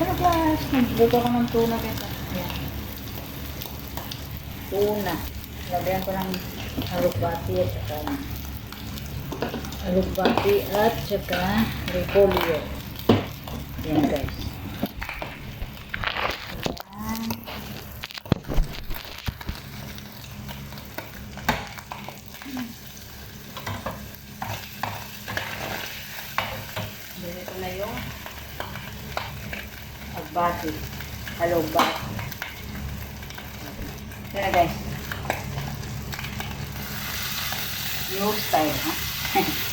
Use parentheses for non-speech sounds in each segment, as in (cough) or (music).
Pero guys, nagluto ko ng tuna guys. Ayan. Tuna. Lagyan ko ng alugbati at saka alugbati at saka repolyo. Ayan guys. Ayan. Ganito na yung agbati. Alugbati. Yan na guys. Yung style, ha? (laughs)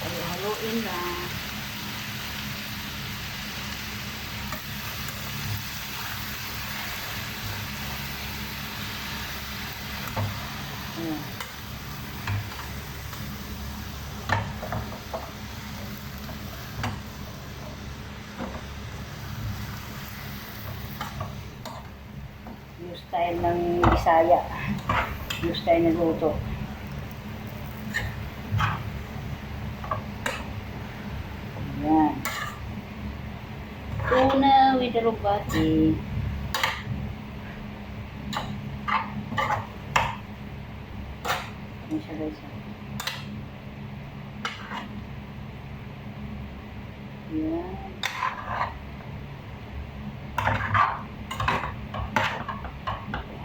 Halo-haloin na. Ayan. Yung style ng Bisaya. Yung style ng luto. Ayan. Tuna with alugbati. Ayan siya.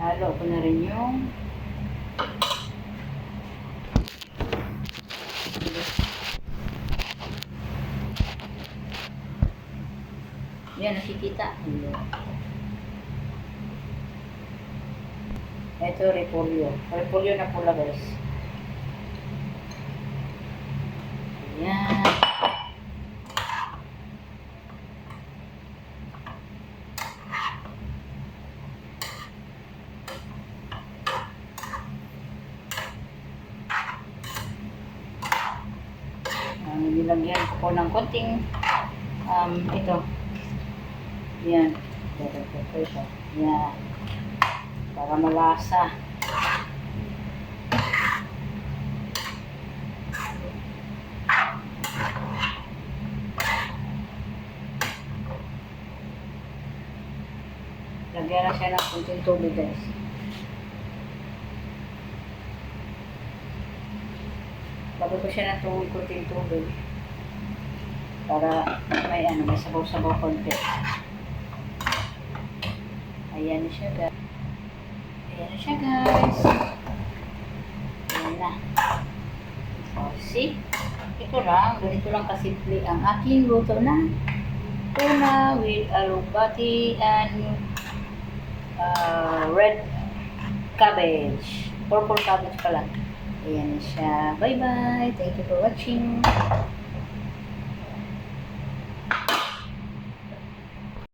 Halo ko na rin yung Yan, nakikita. Ito, repolyo. Repolyo na pula, guys. Ayan. Um, nilagyan ko po ng konting um, ito. Yan. Ito, ito, ito, ito. Yan. Para malasa. Lagyan na siya ng konting tubig guys. Lagyan ko siya ng tubig, konting tubig. Para may ano, may sabaw-sabaw konti. Ayan na siya guys. Ayan na siya guys. Ayan na. O, see? Ito lang, ganito lang kasimple ang aking luto na tuna with alugbati and red cabbage. Purple cabbage pala. Ayan siya. Bye-bye. Thank you for watching.